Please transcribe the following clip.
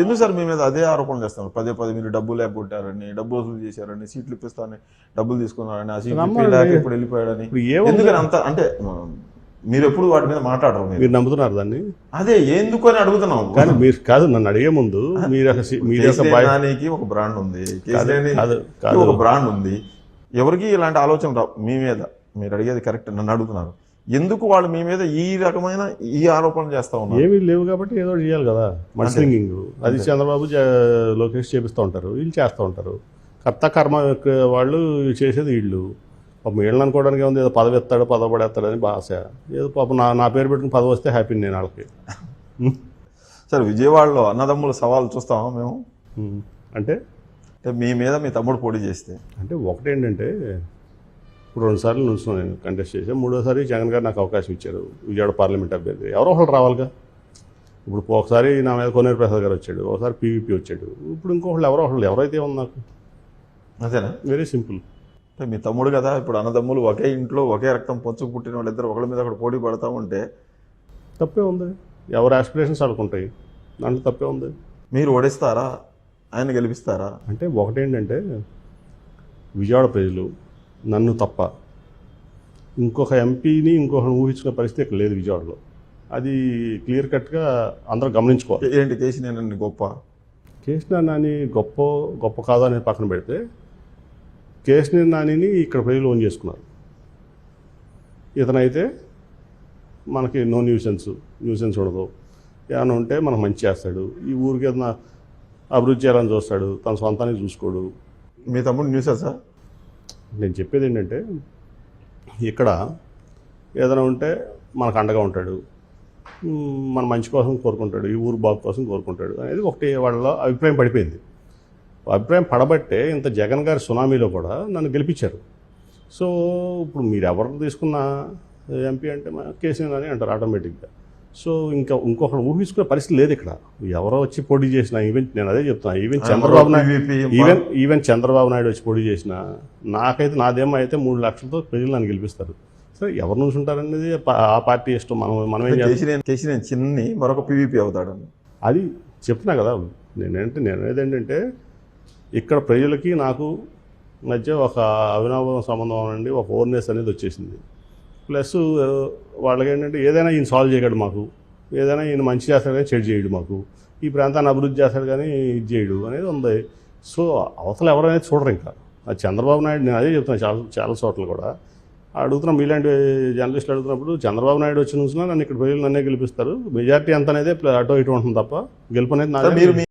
ఎందుకు సార్ మీ మీద అదే ఆరోపణలు చేస్తున్నారు? పదే పదే మీరు డబ్బులు లేకొట్టారని డబ్బు వసూలు చేశారని సీట్లు ఇప్పిస్తారని డబ్బులు తీసుకున్నారని ఆ సీట్లు. ఇప్పలేక ఇప్పుడు వెళ్ళిపోయాడని. ఎందుకని అంత అంటే మీరు ఎప్పుడు వాటి మీద మాట్లాడరు మీరు? నమ్ముతున్నారు దాన్ని? అదే ఎందుకు అని అడుగుతున్నాం కానీ మీరు కాదు నన్ను అడిగే ముందు మీరు నానికి ఒక బ్రాండ్ ఉంది. ఒక బ్రాండ్ ఉంది. ఎవరికి ఇలాంటి ఆలోచన రావు? మీ మీద. మీరు అడిగేది కరెక్ట్ నన్ను అడుగుతున్నారు. ఎందుకు వాళ్ళు మీ మీద ఈ రకమైన ఈ ఆరోపణలు చేస్తా ఉన్నారు? ఏమీ లేవు కాబట్టి ఏదో చేయాలి కదా. మన్స్లింగింగ్ అది చంద్రబాబు లోకేష్ చేపిస్తూ ఉంటారు వీళ్ళు చేస్తూ ఉంటారు. కర్త కర్మ వాళ్ళు చేసేది వీళ్ళు. పాపం వీళ్ళని అనుకోవడానికి ఉంది ఏదో పదవి ఎత్తాడు పదవి పడేస్తాడు అని భాష ఏదో పాపం నా నా పేరు పెట్టుకుని పదవి వస్తే హ్యాపీ నేను వాళ్ళకి. సరే విజయవాడలో అన్నదమ్ముల సవాల్ చూస్తామా మేము? అంటే మీ మీద మీ తమ్ముడు పోటీ చేస్తే. అంటే ఒకటేంటంటే ఇప్పుడు రెండుసార్లు నుంచున్నాను నేను కంటెస్ట్ చేశాను మూడోసారి జగన్ గారు నాకు అవకాశం ఇచ్చారు. విజయవాడ పార్లమెంట్ అభ్యర్థి. ఎవరో ఒకళ్ళు రావాలిగా. ఇప్పుడు ఒకసారి నా మీద కోనేరు ప్రసాద్ గారు వచ్చాడు. ఒకసారి పీవీపీ వచ్చాడు. ఇప్పుడు ఇంకొకళ్ళు ఎవరో ఒకళ్ళు. ఎవరైతే ఉంది నాకు? అంతేనా? Very simple. అంటే మీ తమ్ముడు కదా. ఇప్పుడు అన్నదమ్ములు ఒకే ఇంట్లో ఒకే రక్తం పంచుకు పుట్టిన వాళ్ళిద్దరు ఒకళ్ళ మీద ఒకటి పోటీ పడతా ఉంటే తప్పే ఉంది. ఎవరి ఆస్పిరేషన్స్ అనుకుంటాయి దాంట్లో తప్పే ఉంది. మీరు ఓడిస్తారా? ఆయన గెలిపిస్తారా? అంటే ఒకటేంటంటే విజయవాడ ప్రజలు నన్ను తప్ప. ఇంకొక ఎంపీని ఇంకొకరిని ఊహించుకునే పరిస్థితి ఇక్కడ లేదు విజయవాడలో. అది క్లియర్ కట్గా అందరూ గమనించుకోవాలి. ఏంటి కేసీ నేను గొప్ప? కేసీఆర్ నాని గొప్ప గొప్ప కాదు అనేది పక్కన పెడితే కేసీఆర్ నానిని ఇక్కడ ప్రజలు ఓన్ చేసుకున్నారు. ఇతనైతే మనకి నో న్యూసెన్స్ న్యూసెన్స్ ఉండదు. ఏమైనా ఉంటే మనకు మంచి చేస్తాడు. ఈ ఊరికి ఏదైనా అభివృద్ధి చేయాలని చూస్తాడు. తన సొంతానికి చూసుకోడు. మీ తమ్ముడు న్యూసా సార్ నేను చెప్పేది ఏంటంటే ఇక్కడ ఏదైనా ఉంటే మనకు అండగా ఉంటాడు. మన మంచి కోసం కోరుకుంటాడు ఈ ఊరు బాగు కోసం కోరుకుంటాడు అనేది ఒకటి వాళ్ళ అభిప్రాయం పడిపోయింది. అభిప్రాయం పడబట్టే ఇంత జగన్ గారి సునామీలో కూడా నన్ను గెలిపించారు. సో ఇప్పుడు మీరు ఎవరు తీసుకున్న ఎంపీ అంటే మా కేసీఆర్ అని అంటారు ఆటోమేటిక్గా. సో ఇంకా ఇంకొకరు ఊహించుకునే పరిస్థితి లేదు ఇక్కడ. ఎవరో వచ్చి పోటీ చేసిన ఈవెన్ నేను అదే చెప్తున్నా even Chandrababu Naidu even even Chandrababu Naidu వచ్చి పోటీ చేసిన నాకైతే నాదేమో అయితే మూడు లక్షలతో ప్రజలు నన్ను గెలిపిస్తారు. సరే ఎవరు నుంచి ఉంటారనేది ఆ పార్టీ ఇష్టం. మనం మనం ఏం నేను చిన్ని మరొక పీవీపీ అవుతాడని అది చెప్తున్నా కదా నేనంటే నేను అనేది ఏంటంటే ఇక్కడ ప్రజలకి నాకు మధ్య ఒక అవినాభావ సంబంధం అనండి ఒక ఓర్నెస్ అనేది వచ్చేసింది. ప్లస్ వాళ్ళకి ఏంటంటే ఏదైనా ఈయన సాల్వ్ చేయగలడు మాకు. ఏదైనా ఈయన మంచి చేస్తాడు కానీ చెడు చేయడు మాకు. ఈ ప్రాంతాన్ని అభివృద్ధి చేస్తాడు కానీ ఇది చేయడు అనేది ఉంది. సో అవతల ఎవరైనా చూడరు ఇంకా. ఆ చంద్రబాబు నాయుడు నేను అదే చెప్తున్నాను చాలా చాలా చోట్ల కూడా. అడుగుతున్నాం మీలాంటి జర్నలిస్టులు అడుగుతున్నప్పుడు చంద్రబాబు నాయుడు వచ్చి నుంచినా నన్ను ఇక్కడ ప్రజలు నన్నే గెలిపిస్తారు. మెజార్టీ ఎంత అనేది అటో ఇటు ఉంటుంది తప్ప గెలుపు అనేది మీరు